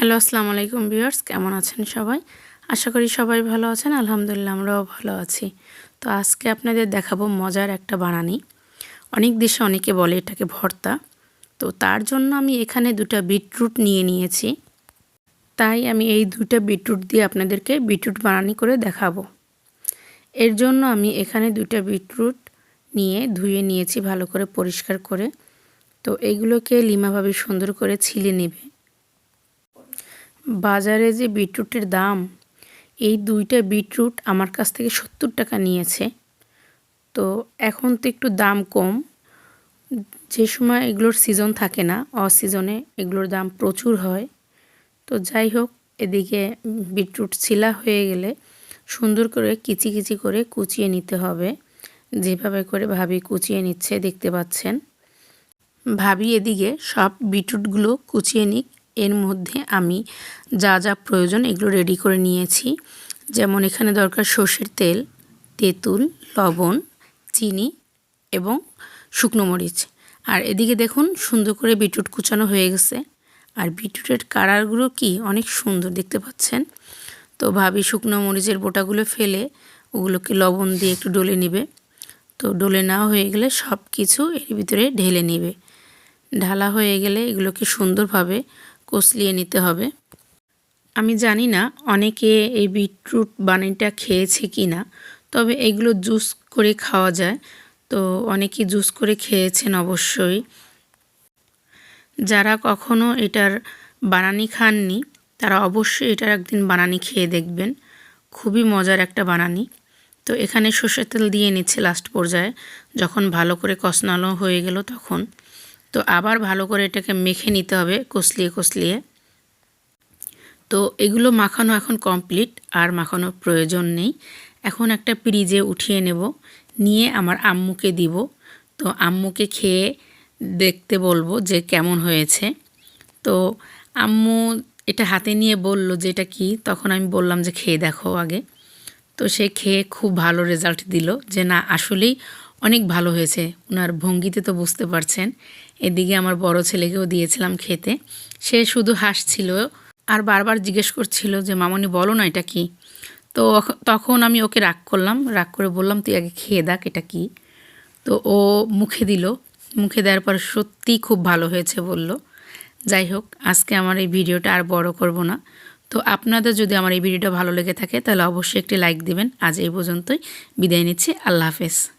Hello, আসসালামু আলাইকুম viewers, কেমন আছেন সবাই? আশা করি সবাই ভালো আছেন, আলহামদুলিল্লাহ আমরাও ভালো আছি। তো আজকে আপনাদের দেখাবো মজার একটা বানানি। অনেক দেশে অনেকে বলে এটাকে ভর্তা। তো তার জন্য আমি এখানে দুটা বিটরুট নিয়ে নিয়েছি। তাই আমি এই দুটা বিটরুট দিয়ে আপনাদেরকে বিটরুট বানানি করে দেখাবো। এর জন্য আমি এখানে দুটা বিটরুট নিয়ে ধুয়ে নিয়েছি ভালো করে পরিষ্কার করে। তো এগুলোকে লিমাভাবে সুন্দর করে ছিলে নেবে। বাজারে যে বিটরুটের দাম, এই দুইটা বিটরুট আমার কাছ থেকে সত্তর টাকা নিয়েছে। তো এখন তো একটু দাম কম। যে সময় এগুলোর সিজন থাকে না অসিজনে এগুলোর দাম প্রচুর হয়। তো যাই হোক, এদিকে বিটরুট ছিলা হয়ে গেলে সুন্দর করে কিচি কিচি করে কুচিয়ে নিতে হবে। যেভাবে করে ভাবি কুচিয়ে নিচ্ছে, দেখতে পাচ্ছেন। ভাবি এদিকে সব বিটরুটগুলো কুচিয়ে নিক। এর মধ্যে আমি যা যা প্রয়োজন এগুলো রেডি করে নিয়েছি। যেমন এখানে দরকার সর্ষের তেল, তেঁতুল, লবণ, চিনি এবং শুকনো মরিচ। আর এদিকে দেখুন সুন্দর করে বিটরুট কুচানো হয়ে গেছে। আর বিটরুটের কালারগুলো কি অনেক সুন্দর দেখতে পাচ্ছেন। তো ভাবি শুকনো মরিচের বোটাগুলো ফেলে ওগুলোকে লবণ দিয়ে একটু ডলে নেবে। তো ডলে না হয়ে গেলে সব কিছু এর ভিতরে ঢেলে নেবে। ঢালা হয়ে গেলে এগুলোকে সুন্দরভাবে কষলিয়ে নিতে হবে। আমি জানি না অনেকে এই বিটরুট বানিটা খেয়েছে কি না তবে এগুলো জুস করে খাওয়া যায়। তো অনেকে জুস করে খেয়েছেন অবশ্যই। যারা কখনো এটার বানানি খাননি, তারা অবশ্যই এটার একদিন বানানি খেয়ে দেখবেন। খুবই মজার একটা বানানি। তো এখানে সর্ষের তেল দিয়ে নিচ্ছে লাস্ট পর্যায়ে। যখন ভালো করে কষনালো হয়ে গেল তখন। তো আবার ভালো করে এটাকে মেখে নিতে হবে কষলিয়ে কষলিয়ে। তো এগুলো মাখানো এখন কমপ্লিট, আর মাখানোর প্রয়োজন নেই। এখন একটা ফ্রিজে উঠিয়ে নেব, নিয়ে আমার আম্মুকে দিব। তো আম্মুকে খেয়ে দেখতে বলব যে কেমন হয়েছে। তো আম্মু এটা হাতে নিয়ে বলল যে এটা কী, তখন আমি বললাম যে খেয়ে দেখো আগে। তো সে খেয়ে খুব ভালো রেজাল্ট দিল যে না, আসলেই অনেক ভালো হয়েছে। ওনার ভঙ্গিতে তো বুঝতে পারছেন। এদিকে আমার বড় ছেলেকেও দিয়েছিলাম খেতে। সে শুধু হাসছিল আর বারবার জিজ্ঞেস করছিল যে, মামনি, বলো না এটা কি? তো তখন আমি ওকে রাগ করলাম। রাগ করে বললাম, তুই আগে খেয়ে দেখ এটা কি? তো ও মুখে দিল। মুখে দেওয়ার পর সত্যিই খুব ভালো হয়েছে বলল। যাই হোক, আজকে আমার এই ভিডিওটা আর বড় করব না। তো আপনাদের যদি আমার এই ভিডিওটা ভালো লেগে থাকে, তাহলে অবশ্যই একটি লাইক দিবেন। আজ এই পর্যন্তই। বিদায় নিচ্ছি। আল্লাহ হাফেজ।